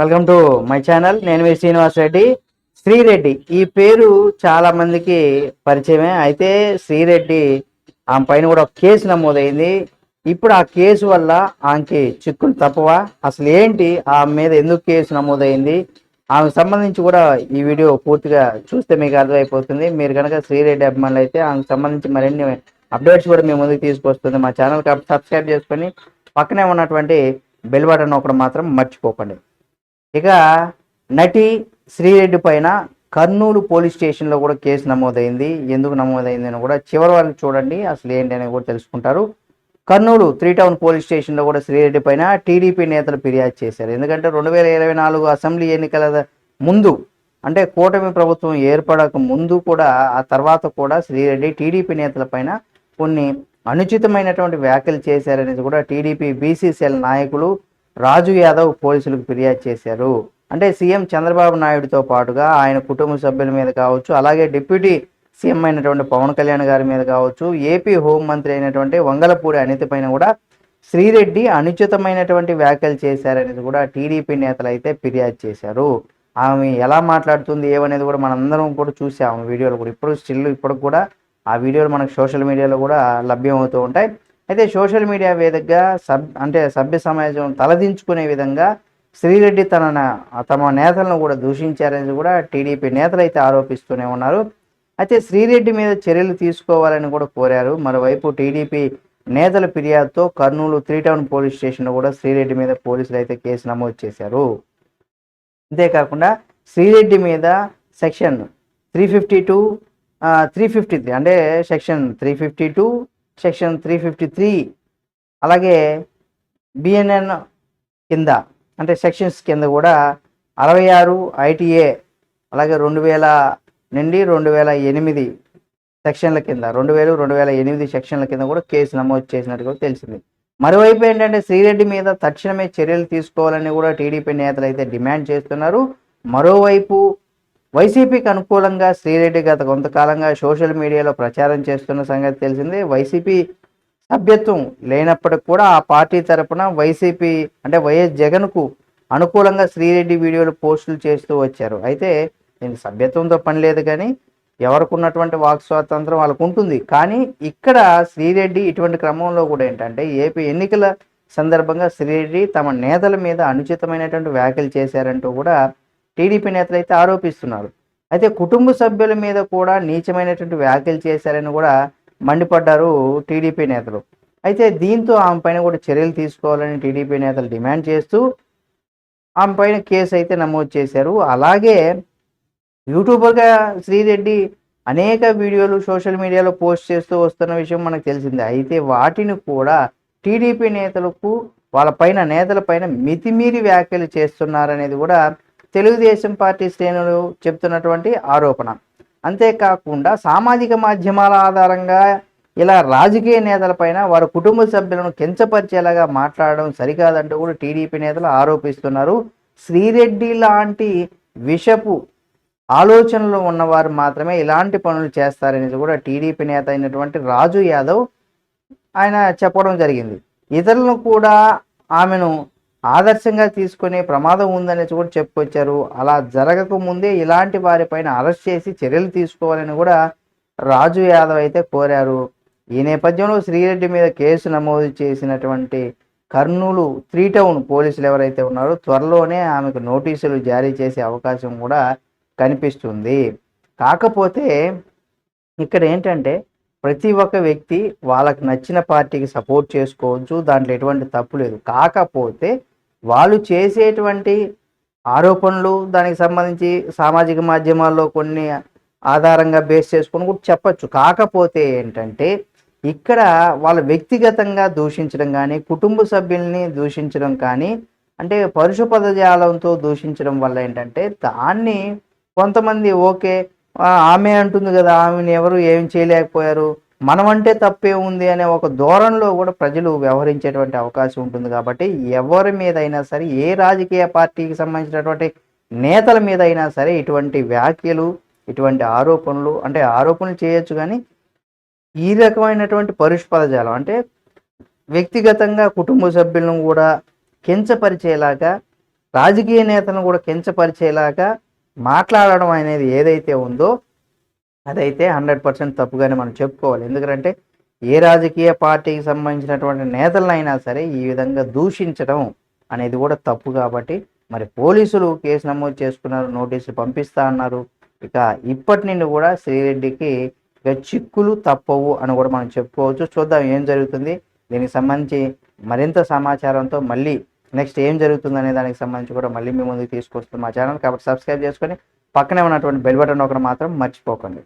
Welcome to my channel. నేను మీ శ్రీనివాస్ రెడ్డి. శ్రీరెడ్డి. ఈ పేరు చాలా మందికి పరిచయమే. అయితే శ్రీరెడ్డి ఆమె పైన కూడా ఒక కేసు నమోదైంది. ఇప్పుడు ఆ కేసు వల్ల ఆమెకి చిక్కులు తప్పవా? అసలు ఏంటి? ఆమె మీద ఎందుకు కేసు నమోదైంది? ఆమెకు సంబంధించి కూడా ఈ వీడియో పూర్తిగా చూస్తే మీకు అర్థమైపోతుంది. మీరు కనుక శ్రీరెడ్డి అభిమానులు అయితే ఆమెకు సంబంధించి మరిన్ని అప్డేట్స్ కూడా మీ ముందుకు తీసుకొస్తుంది. మా ఛానల్ సబ్స్క్రైబ్ చేసుకొని పక్కనే ఉన్నటువంటి బెల్ బటన్ ఒకటి మాత్రం మర్చిపోకండి. ఇక నటి శ్రీరెడ్డి పైన కర్నూలు పోలీస్ స్టేషన్లో కూడా కేసు నమోదైంది. ఎందుకు నమోదైంది అని కూడా చివరి వాళ్ళు చూడండి. అసలు ఏంటి అని కూడా తెలుసుకుంటారు. కర్నూలు త్రీ టౌన్ పోలీస్ స్టేషన్లో కూడా శ్రీరెడ్డి పైన టీడీపీ నేతలు ఫిర్యాదు చేశారు. ఎందుకంటే రెండు వేల ఇరవై నాలుగు అసెంబ్లీ ఎన్నికల ముందు అంటే కూటమి ప్రభుత్వం ఏర్పడక ముందు కూడా ఆ తర్వాత కూడా శ్రీరెడ్డి టీడీపీ నేతల పైన కొన్ని అనుచితమైనటువంటి వ్యాఖ్యలు చేశారనేది కూడా టీడీపీ బీసీసీఎల్ నాయకులు రాజు యాదవ్ పోలీసులకు ఫిర్యాదు చేశారు. అంటే సీఎం చంద్రబాబు నాయుడుతో పాటుగా ఆయన కుటుంబ సభ్యుల మీద కావచ్చు అలాగే డిప్యూటీ సీఎం అయినటువంటి పవన్ కళ్యాణ్ గారి మీద కావచ్చు ఏపీ హోంమంత్రి అయినటువంటి వంగలపూడి అనిత పైన కూడా శ్రీరెడ్డి అనుచితమైనటువంటి వ్యాఖ్యలు చేశారనేది కూడా టీడీపీ నేతలు అయితే ఫిర్యాదు చేశారు. ఆమె ఎలా మాట్లాడుతుంది ఏమనేది కూడా మనందరం కూడా చూసాము వీడియోలు కూడా ఇప్పుడు స్టిల్ ఇప్పుడు కూడా ఆ వీడియోలు మనకు సోషల్ మీడియాలో కూడా లభ్యం అవుతూ ఉంటాయి. అయితే సోషల్ మీడియా వేదికగా సబ్ అంటే సభ్య సమాజం తలదించుకునే విధంగా శ్రీరెడ్డి తన తమ నేతలను కూడా దూషించారని కూడా టీడీపీ నేతలు అయితే ఆరోపిస్తూనే ఉన్నారు. అయితే శ్రీరెడ్డి మీద చర్యలు తీసుకోవాలని కూడా కోరారు. మరోవైపు టీడీపీ నేతల ఫిర్యాదుతో కర్నూలు త్రీ టౌన్ పోలీస్ స్టేషన్లో కూడా శ్రీరెడ్డి మీద పోలీసులు అయితే కేసు నమోదు చేశారు. అంతేకాకుండా శ్రీరెడ్డి మీద section three fifty two three fifty three అంటే section three fifty two section three fifty three అలాగే బిఎన్ఎన్ కింద అంటే సెక్షన్స్ కింద కూడా అరవై ఆరు ఐటీఏ అలాగే రెండు వేల నుండి రెండు వేల ఎనిమిది సెక్షన్ల కింద రెండు వేలు రెండు వేల ఎనిమిది సెక్షన్ల కింద కూడా కేసు నమోదు చేసినట్టు కూడా తెలిసింది. మరోవైపు ఏంటంటే శ్రీరెడ్డి మీద తక్షణమే చర్యలు తీసుకోవాలని కూడా టీడీపీ నేతలు అయితే డిమాండ్ చేస్తున్నారు. మరోవైపు వైసీపీకి అనుకూలంగా శ్రీరెడ్డి గత కొంతకాలంగా సోషల్ మీడియాలో ప్రచారం చేస్తున్న సంగతి తెలిసిందే. వైసీపీ సభ్యత్వం లేనప్పటికి కూడా ఆ పార్టీ తరపున వైసీపీ అంటే వైఎస్ జగన్కు అనుకూలంగా శ్రీరెడ్డి వీడియోలు పోస్టులు చేస్తూ వచ్చారు. అయితే దీనికి సభ్యత్వంతో పని లేదు కానీ ఎవరికి ఉన్నటువంటి వాక్ స్వాతంత్రం వాళ్ళకు ఉంటుంది. కానీ ఇక్కడ శ్రీరెడ్డి ఇటువంటి క్రమంలో కూడా ఏంటంటే ఏపీ ఎన్నికల సందర్భంగా శ్రీరెడ్డి తమ నేతల మీద అనుచితమైనటువంటి వ్యాఖ్యలు చేశారంటూ కూడా టీడీపీ నేతలు అయితే ఆరోపిస్తున్నారు. అయితే కుటుంబ సభ్యుల మీద కూడా నీచమైనటువంటి వ్యాఖ్యలు చేశారని కూడా మండిపడ్డారు టీడీపీ నేతలు. అయితే దీంతో ఆమె పైన కూడా చర్యలు తీసుకోవాలని టీడీపీ నేతలు డిమాండ్ చేస్తూ ఆమె పైన కేసు అయితే నమోదు చేశారు. అలాగే యూట్యూబర్గా శ్రీరెడ్డి అనేక వీడియోలు సోషల్ మీడియాలో పోస్ట్ చేస్తూ వస్తున్న విషయం మనకు తెలిసిందే. అయితే వాటిని కూడా టీడీపీ నేతలకు వాళ్ళ పైన నేతల పైన మితిమీరి వ్యాఖ్యలు చేస్తున్నారనేది కూడా తెలుగుదేశం పార్టీ శ్రేణులు చెప్తున్నటువంటి ఆరోపణ. అంతేకాకుండా సామాజిక మాధ్యమాల ఆధారంగా ఇలా రాజకీయ నేతలపైన వారి కుటుంబ సభ్యులను కించపరిచేలాగా మాట్లాడడం సరికాదంటూ కూడా టీడీపీ నేతలు ఆరోపిస్తున్నారు. శ్రీరెడ్డి లాంటి విషపు ఆలోచనలు ఉన్నవారు మాత్రమే ఇలాంటి పనులు చేస్తారనేది కూడా టీడీపీ నేత అయినటువంటి రాజు యాదవ్ ఆయన చెప్పడం జరిగింది. ఇతరులను కూడా ఆమెను ఆదర్శంగా తీసుకునే ప్రమాదం ఉందనేసి కూడా చెప్పుకొచ్చారు. అలా జరగక ముందే ఇలాంటి వారిపైన అరెస్ట్ చేసి చర్యలు తీసుకోవాలని కూడా రాజు యాదవ్ అయితే కోరారు. ఈ నేపథ్యంలో శ్రీరెడ్డి మీద కేసు నమోదు చేసినటువంటి కర్నూలు త్రీ టౌన్ పోలీసులు ఎవరైతే ఉన్నారో త్వరలోనే ఆమెకు నోటీసులు జారీ చేసే అవకాశం కూడా కనిపిస్తుంది. కాకపోతే ఇక్కడ ఏంటంటే ప్రతి ఒక్క వ్యక్తి వాళ్ళకి నచ్చిన పార్టీకి సపోర్ట్ చేసుకోవచ్చు దాంట్లో ఎటువంటి తప్పు లేదు. కాకపోతే వాళ్ళు చేసేటువంటి ఆరోపణలు దానికి సంబంధించి సామాజిక మాధ్యమాల్లో కొన్ని ఆధారంగా బేస్ చేసుకొని కూడా చెప్పచ్చు. కాకపోతే ఏంటంటే ఇక్కడ వాళ్ళ వ్యక్తిగతంగా దూషించడం కానీ కుటుంబ సభ్యుల్ని దూషించడం కానీ అంటే పరుష పదజాలంతో దూషించడం వల్ల ఏంటంటే దాన్ని కొంతమంది ఓకే ఆమె అంటుంది కదా ఆమెను ఎవరు ఏం చేయలేకపోయారు మనమంటే తప్పే ఉంది అనే ఒక ధోరణిలో కూడా ప్రజలు వ్యవహరించేటువంటి అవకాశం ఉంటుంది కాబట్టి ఎవరి మీద అయినా సరే ఏ రాజకీయ పార్టీకి సంబంధించినటువంటి నేతల మీద అయినా సరే ఇటువంటి వ్యాఖ్యలు ఇటువంటి ఆరోపణలు అంటే ఆరోపణలు చేయొచ్చు కానీ ఈ రకమైనటువంటి పరుష్పదజాలం అంటే వ్యక్తిగతంగా కుటుంబ సభ్యులను కూడా కించపరిచేలాగా రాజకీయ నేతలను కూడా కించపరిచేలాగా మాట్లాడడం అనేది ఏదైతే ఉందో అదైతే హండ్రెడ్ పర్సెంట్ తప్పుగానే మనం చెప్పుకోవాలి. ఎందుకంటే ఏ రాజకీయ పార్టీకి సంబంధించినటువంటి నేతలనైనా సరే ఈ విధంగా దూషించడం అనేది కూడా తప్పు కాబట్టి మరి పోలీసులు కేసు నమోదు చేసుకున్నారు నోటీసులు పంపిస్తా అన్నారు. ఇక ఇప్పటి నుండి కూడా శ్రీరెడ్డికి ఇక చిక్కులు తప్పవు అని కూడా మనం చెప్పుకోవచ్చు. చూద్దాం ఏం జరుగుతుంది. దీనికి సంబంధించి మరింత సమాచారంతో మళ్ళీ నెక్స్ట్ ఏం జరుగుతుంది అనే దానికి సంబంధించి కూడా మళ్ళీ మీ ముందుకు తీసుకొస్తుంది మా ఛానల్. కాబట్టి సబ్స్క్రైబ్ చేసుకొని పక్కనే ఉన్నటువంటి బెల్ బటన్ ఒకటి మాత్రం మర్చిపోకండి.